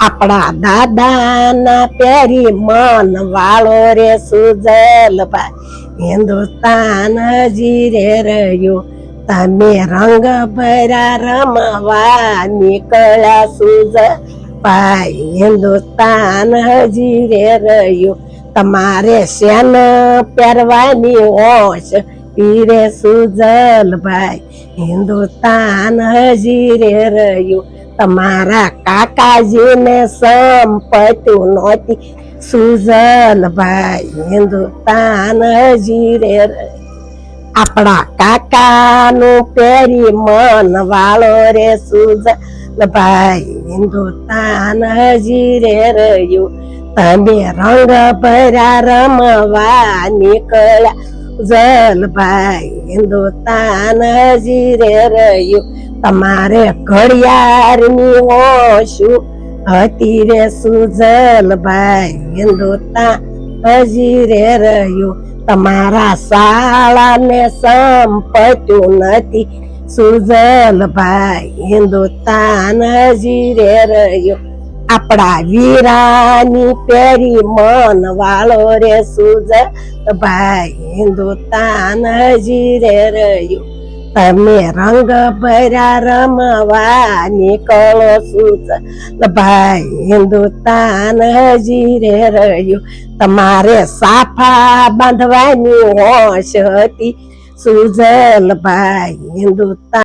આપણા દાદાના પેરી મન વાળો રે સુજલભાઈ હિન્દુસ્તાન હજી રે રહ્યું. તમે રંગ ભર્યા રમવા નીકળ્યા સુજલભાઈ હિન્દુસ્તાન હજી રે રહ્યું. તમારે શેન પહેરવાની હોશ? પીરે સુજલભાઈ હિન્દુસ્તાન હજી રે રહ્યું. તમારા કાકાજીને સંપત્તિ નહોતી. સુજનભાઈ હિન્દુસ્તાન હજી રે. આપણા કાકાનું પેરી મન વાળો રે સુજનભાઈ હિન્દુસ્તાન હજી રે રહ્યું. તમે રંગ ભર્યા રમવા નીકળ્યા. જલભાઈ હિન્દુસ્તાન હજી રે રહ્યું. તમારે ઘડિયાળની ઓશું હતી રે સુજલભાઈ હિન્દુસ્તાન હજી રે રહ્યું. તમારા શાળાને સંપત્યું નથી સુજલભાઈ હિન્દુસ્તાન હજી રે રહ્યું. આપણા વીરાની પેરી મન વાળો રે સુજલભાઈ હિન્દુસ્તાન હજી રે રહ્યું. તમે રંગ ભર્યા રમવા નીકળો સુજલભાઈ હિન્દુસ્તાન હજી રે રહ્યું. તમારે સાફા બાંધવાની હોશ હતી. સુજલભાઈ હિન્દુસ્તાન